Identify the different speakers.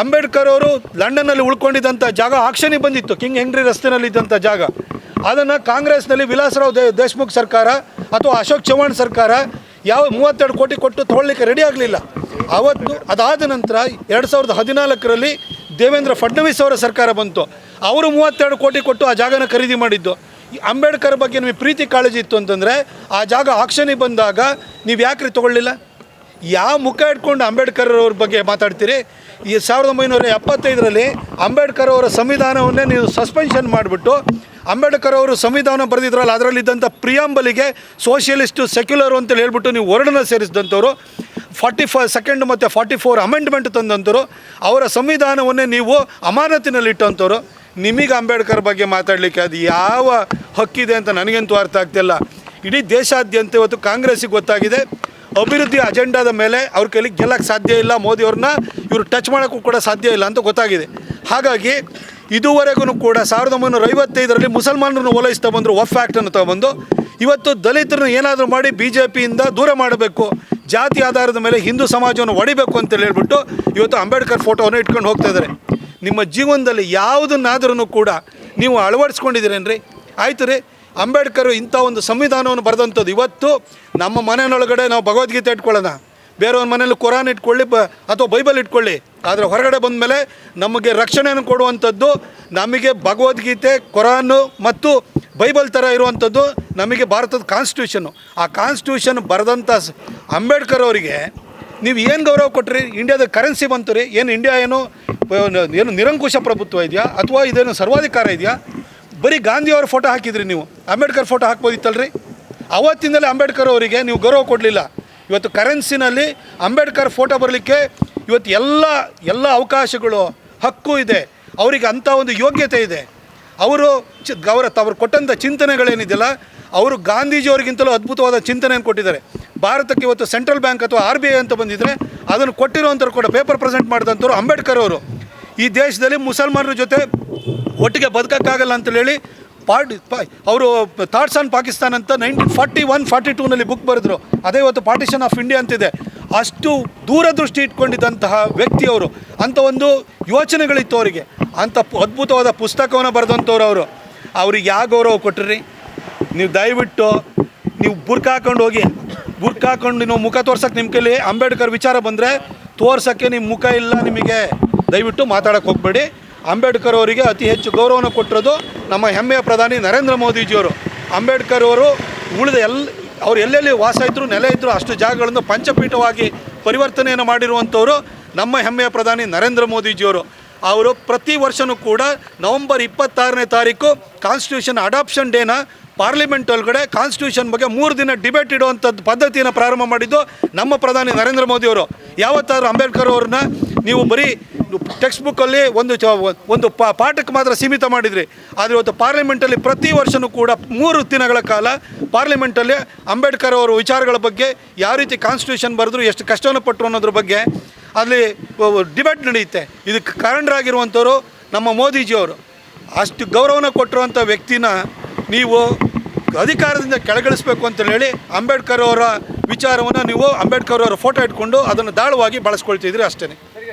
Speaker 1: ಅಂಬೇಡ್ಕರ್ ಅವರು ಲಂಡನ್ನಲ್ಲಿ ಉಳ್ಕೊಂಡಿದ್ದಂಥ ಜಾಗ ಆಕ್ಷನಿಗೆ ಬಂದಿತ್ತು. ಕಿಂಗ್ ಹೆನ್ರಿ ರಸ್ತೆನಲ್ಲಿ ಇದ್ದಂಥ ಜಾಗ. ಅದನ್ನು ಕಾಂಗ್ರೆಸ್ನಲ್ಲಿ ವಿಲಾಸರಾವ್ ದೇ ದೇಶ್ಮುಖ್ ಸರ್ಕಾರ ಅಥವಾ ಅಶೋಕ್ ಚೌಹಾಣ್ ಸರ್ಕಾರ ಯಾವ ಮೂವತ್ತೆರಡು ಕೋಟಿ ಕೊಟ್ಟು ತೊಗೊಳ್ಳಿಕ್ಕೆ ರೆಡಿ ಆಗಲಿಲ್ಲ. ಅವತ್ತು ಅದಾದ ನಂತರ ಎರಡು ಸಾವಿರದ ಹದಿನಾಲ್ಕರಲ್ಲಿ ದೇವೇಂದ್ರ ಫಡ್ನವೀಸ್ ಅವರ ಸರ್ಕಾರ ಬಂತು. ಅವರು ಮೂವತ್ತೆರಡು ಕೋಟಿ ಕೊಟ್ಟು ಆ ಜಾಗನ ಖರೀದಿ ಮಾಡಿದ್ದು. ಅಂಬೇಡ್ಕರ್ ಬಗ್ಗೆ ನಿಮಗೆ ಪ್ರೀತಿ ಕಾಳಜಿ ಇತ್ತು ಅಂತಂದರೆ ಆ ಜಾಗ ಆಕ್ಷನಿಗೆ ಬಂದಾಗ ನೀವು ಯಾಕ್ರಿ ತೊಗೊಳ್ಳಿಲ್ಲ? ಯಾವ ಮುಖ ಇಟ್ಕೊಂಡು ಅಂಬೇಡ್ಕರ್ ಅವ್ರ ಬಗ್ಗೆ ಮಾತಾಡ್ತೀರಿ? ಈ ಸಾವಿರದ ಒಂಬೈನೂರ ಎಪ್ಪತ್ತೈದರಲ್ಲಿ ಅಂಬೇಡ್ಕರ್ ಅವರ ಸಂವಿಧಾನವನ್ನೇ ನೀವು ಸಸ್ಪೆನ್ಷನ್ ಮಾಡಿಬಿಟ್ಟು ಅಂಬೇಡ್ಕರ್ ಅವರು ಸಂವಿಧಾನ ಬರೆದಿದ್ರಲ್ಲ, ಅದರಲ್ಲಿದ್ದಂಥ ಪ್ರಿಯಾಂಬಲಿಗೆ ಸೋಷಿಯಲಿಸ್ಟು ಸೆಕ್ಯುಲರ್ ಅಂತೇಳಿ ಹೇಳ್ಬಿಟ್ಟು ನೀವು ವರ್ಣನ ಸೇರಿಸಿದಂಥವ್ರು, ಫಾರ್ಟಿ ಫೈ ಸೆಕೆಂಡ್ ಮತ್ತು ಫಾರ್ಟಿ ಫೋರ್ ಅಮೆಂಡ್ಮೆಂಟ್ ತಂದಂಥವ್ರು, ಅವರ ಸಂವಿಧಾನವನ್ನೇ ನೀವು ಅಮಾನತಿನಲ್ಲಿ ಇಟ್ಟಂಥವ್ರು ನಿಮಗೆ ಅಂಬೇಡ್ಕರ್ ಬಗ್ಗೆ ಮಾತಾಡಲಿಕ್ಕೆ ಅದು ಯಾವ ಹಕ್ಕಿದೆ ಅಂತ ನನಗಂತೂ ಅರ್ಥ ಆಗ್ತಿಲ್ಲ. ಇಡೀ ದೇಶಾದ್ಯಂತ ಇವತ್ತು ಕಾಂಗ್ರೆಸ್ಸಿಗೆ ಗೊತ್ತಾಗಿದೆ. ಅಭಿವೃದ್ಧಿ ಅಜೆಂಡಾದ ಮೇಲೆ ಅವ್ರ ಕೈಲಿ ಗೆಲ್ಲಕ್ಕೆ ಸಾಧ್ಯ ಇಲ್ಲ ಮೋದಿಯವ್ರನ್ನ ಇವರು ಟಚ್ ಮಾಡೋಕ್ಕೂ ಕೂಡ ಸಾಧ್ಯ ಇಲ್ಲ ಅಂತ ಗೊತ್ತಾಗಿದೆ. ಹಾಗಾಗಿ ಇದುವರೆಗೂ ಕೂಡ ಸಾವಿರದ ಒಂಬೈನೂರ ಐವತ್ತೈದರಲ್ಲಿ ಮುಸಲ್ಮಾನರನ್ನು ಓಲೈಸ್ತಾ ಬಂದರು ವಫ್ ಆ್ಯಕ್ಟನ್ನು ತಗೊಂಡು ಇವತ್ತು ದಲಿತರನ್ನು ಏನಾದರೂ ಮಾಡಿ ಬಿ ಜೆ ಪಿಯಿಂದ ದೂರ ಮಾಡಬೇಕು, ಜಾತಿ ಆಧಾರದ ಮೇಲೆ ಹಿಂದೂ ಸಮಾಜವನ್ನು ಒಡಿಬೇಕು ಅಂತೇಳಿ ಹೇಳ್ಬಿಟ್ಟು ಇವತ್ತು ಅಂಬೇಡ್ಕರ್ ಫೋಟೋವನ್ನು ಇಟ್ಕೊಂಡು ಹೋಗ್ತಾ ಇದ್ದಾರೆ. ನಿಮ್ಮ ಜೀವನದಲ್ಲಿ ಯಾವುದನ್ನಾದ್ರೂ ಕೂಡ ನೀವು ಅಳವಡಿಸ್ಕೊಂಡಿದ್ದೀರೇನ್ರಿ? ಆಯ್ತು ರೀ. ಅಂಬೇಡ್ಕರ್ ಇಂಥ ಒಂದು ಸಂವಿಧಾನವನ್ನು ಬರೆದಂಥದ್ದು. ಇವತ್ತು ನಮ್ಮ ಮನೆಯೊಳಗಡೆ ನಾವು ಭಗವದ್ಗೀತೆ ಇಟ್ಕೊಳ್ಳೋಣ. ಬೇರೆಯವ್ರ ಮನೇಲಿ ಕುರಾನ್ ಇಟ್ಕೊಳ್ಳಿ, ಬ ಅಥವಾ ಬೈಬಲ್ ಇಟ್ಕೊಳ್ಳಿ. ಆದರೆ ಹೊರಗಡೆ ಬಂದ ಮೇಲೆ ನಮಗೆ ರಕ್ಷಣೆಯನ್ನು ಕೊಡುವಂಥದ್ದು, ನಮಗೆ ಭಗವದ್ಗೀತೆ ಕುರಾನು ಮತ್ತು ಬೈಬಲ್ ಥರ ಇರುವಂಥದ್ದು ನಮಗೆ ಭಾರತದ ಕಾನ್ಸ್ಟಿಟ್ಯೂಷನ್ನು ಆ ಕಾನ್ಸ್ಟಿಟ್ಯೂಷನ್ ಬರೆದಂಥ ಅಂಬೇಡ್ಕರ್ ಅವರಿಗೆ ನೀವು ಏನು ಗೌರವ ಕೊಟ್ರಿ? ಇಂಡಿಯಾದ ಕರೆನ್ಸಿ ಬಂತು ರೀ. ಏನು ಇಂಡಿಯಾ ಏನು ಏನು ನಿರಂಕುಶ ಪ್ರಭುತ್ವ ಇದೆಯಾ? ಅಥವಾ ಇದೇನು ಸರ್ವಾಧಿಕಾರ ಇದೆಯಾ? ಬರೀ ಗಾಂಧಿಯವ್ರ ಫೋಟೋ ಹಾಕಿದ್ರಿ ನೀವು. ಅಂಬೇಡ್ಕರ್ ಫೋಟೋ ಹಾಕ್ಬೋದಿತ್ತಲ್ರಿ? ಅವತ್ತಿಂದಲೇ ಅಂಬೇಡ್ಕರ್ ಅವರಿಗೆ ನೀವು ಗೌರವ ಕೊಡಲಿಲ್ಲ. ಇವತ್ತು ಕರೆನ್ಸಿನಲ್ಲಿ ಅಂಬೇಡ್ಕರ್ ಫೋಟೋ ಬರಲಿಕ್ಕೆ ಇವತ್ತು ಎಲ್ಲ ಎಲ್ಲ ಅವಕಾಶಗಳು, ಹಕ್ಕು ಇದೆ. ಅವರಿಗೆ ಅಂಥ ಒಂದು ಯೋಗ್ಯತೆ ಇದೆ. ಅವರು ಚಿ ಗೌರ ತವರು ಕೊಟ್ಟಂಥ ಚಿಂತನೆಗಳೇನಿದೆಯಲ್ಲ, ಅವರು ಗಾಂಧೀಜಿಯವರಿಗಿಂತಲೂ ಅದ್ಭುತವಾದ ಚಿಂತನೆಯನ್ನು ಕೊಟ್ಟಿದ್ದಾರೆ. ಭಾರತಕ್ಕೆ ಇವತ್ತು ಸೆಂಟ್ರಲ್ ಬ್ಯಾಂಕ್ ಅಥವಾ ಆರ್ ಬಿ ಐ ಅಂತ ಬಂದಿದ್ದರೆ ಅದನ್ನು ಕೊಟ್ಟಿರುವಂಥವ್ರು ಕೂಡ ಪೇಪರ್ ಪ್ರೆಸೆಂಟ್ ಮಾಡಿದಂಥವ್ರು ಅಂಬೇಡ್ಕರ್ ಅವರು. ಈ ದೇಶದಲ್ಲಿ ಮುಸಲ್ಮಾನರ ಜೊತೆ ಒಟ್ಟಿಗೆ ಬದುಕೋಕ್ಕಾಗಲ್ಲ ಅಂತೇಳಿ ಪಾರ್ಟಿ ಅವರು ಥಾಟ್ಸ್ ಆನ್ ಪಾಕಿಸ್ತಾನ್ ಅಂತ ನೈನ್ಟೀನ್ ಫಾರ್ಟಿ ಒನ್ ಫಾರ್ಟಿ ಟೂನಲ್ಲಿ ಬುಕ್ ಬರೆದ್ರು. ಅದೇ ಇವತ್ತು ಪಾರ್ಟಿಷನ್ ಆಫ್ ಇಂಡಿಯಾ ಅಂತಿದೆ. ಅಷ್ಟು ದೂರದೃಷ್ಟಿ ಇಟ್ಕೊಂಡಿದ್ದಂತಹ ವ್ಯಕ್ತಿಯವರು ಅಂಥ ಒಂದು ಯೋಚನೆಗಳಿತ್ತು ಅವರಿಗೆ. ಅಂಥ ಅದ್ಭುತವಾದ ಪುಸ್ತಕವನ್ನು ಬರೆದಂಥವ್ರು ಅವರು. ಅವ್ರಿಗೆ ಯಾವ ಗೌರವ ಕೊಟ್ರಿ? ನೀವು ದಯವಿಟ್ಟು ನೀವು ಬುರ್ಕ ಹಾಕೊಂಡು ಹೋಗಿ. ಬುರ್ಕ ಹಾಕೊಂಡು ನೀವು ಮುಖ ತೋರ್ಸಕ್ಕೆ ನಿಮ್ಮ ಕೈಲಿ ಅಂಬೇಡ್ಕರ್ ವಿಚಾರ ಬಂದರೆ ತೋರ್ಸೋಕ್ಕೆ ನಿಮ್ಮ ಮುಖ ಇಲ್ಲ ನಿಮಗೆ. ದಯವಿಟ್ಟು ಮಾತಾಡೋಕ್ಕೆ ಹೋಗಬೇಡಿ. ಅಂಬೇಡ್ಕರ್ ಅವರಿಗೆ ಅತಿ ಹೆಚ್ಚು ಗೌರವನ ಕೊಟ್ಟಿರೋದು ನಮ್ಮ ಹೆಮ್ಮೆಯ ಪ್ರಧಾನಿ ನರೇಂದ್ರ ಮೋದಿಜಿಯವರು. ಅಂಬೇಡ್ಕರ್ ಅವರು ಉಳಿದ ಎಲ್ಲ, ಅವ್ರು ಎಲ್ಲೆಲ್ಲಿ ವಾಸ ಇದ್ದರು ನೆಲೆ ಇದ್ದರು ಅಷ್ಟು ಜಾಗಗಳನ್ನು ಪಂಚಪೀಠವಾಗಿ ಪರಿವರ್ತನೆಯನ್ನು ಮಾಡಿರುವಂಥವರು ನಮ್ಮ ಹೆಮ್ಮೆಯ ಪ್ರಧಾನಿ ನರೇಂದ್ರ ಮೋದಿಜಿಯವರು. ಅವರು ಪ್ರತಿ ವರ್ಷವೂ ಕೂಡ ನವಂಬರ್ ಇಪ್ಪತ್ತಾರನೇ ತಾರೀಕು ಕಾನ್ಸ್ಟಿಟ್ಯೂಷನ್ ಅಡಾಪ್ಷನ್ ಡೇನ ಪಾರ್ಲಿಮೆಂಟ್ ಒಳಗಡೆ ಕಾನ್ಸ್ಟಿಟ್ಯೂಷನ್ ಬಗ್ಗೆ ಮೂರು ದಿನ ಡಿಬೇಟ್ ಇಡುವಂಥದ್ದು ಪದ್ಧತಿಯನ್ನು ಪ್ರಾರಂಭ ಮಾಡಿದ್ದು ನಮ್ಮ ಪ್ರಧಾನಿ ನರೇಂದ್ರ ಮೋದಿಯವರು. ಯಾವತ್ತಾದರೂ ಅಂಬೇಡ್ಕರ್ ಅವ್ರನ್ನ ನೀವು ಬರೀ ಟೆಕ್ಸ್ಟ್ ಬುಕ್ಕಲ್ಲಿ ಒಂದು ಒಂದು ಪಾಠಕ್ಕೆ ಮಾತ್ರ ಸೀಮಿತ ಮಾಡಿದ್ರಿ. ಆದರೆ ಇವತ್ತು ಪಾರ್ಲಿಮೆಂಟಲ್ಲಿ ಪ್ರತಿ ವರ್ಷವೂ ಕೂಡ ಮೂರು ದಿನಗಳ ಕಾಲ ಪಾರ್ಲಿಮೆಂಟಲ್ಲಿ ಅಂಬೇಡ್ಕರ್ ಅವರ ವಿಚಾರಗಳ ಬಗ್ಗೆ ಯಾವ ರೀತಿ ಕಾನ್ಸ್ಟಿಟ್ಯೂಷನ್ ಬರೆದ್ರು ಎಷ್ಟು ಕಷ್ಟವನ್ನು ಪಟ್ಟರು ಅನ್ನೋದ್ರ ಬಗ್ಗೆ ಅಲ್ಲಿ ಡಿಬೇಟ್ ನಡೆಯುತ್ತೆ. ಇದಕ್ಕೆ ಕಾರಣರಾಗಿರುವಂಥವರು ನಮ್ಮ ಮೋದಿಜಿಯವರು. ಅಷ್ಟು ಗೌರವನ ಕೊಟ್ಟಿರುವಂಥ ವ್ಯಕ್ತಿನ ನೀವು ಅಧಿಕಾರದಿಂದ ಕೆಳಗಿಳಿಸ್ಬೇಕು ಅಂತ ಹೇಳಿ ಅಂಬೇಡ್ಕರ್ ಅವರ ವಿಚಾರವನ್ನು ನೀವು ಅಂಬೇಡ್ಕರ್ ಅವರ ಫೋಟೋ ಇಟ್ಕೊಂಡು ಅದನ್ನು ದಾಳವಾಗಿ ಬಳಸ್ಕೊಳ್ತಿದ್ರಿ ಅಷ್ಟೇ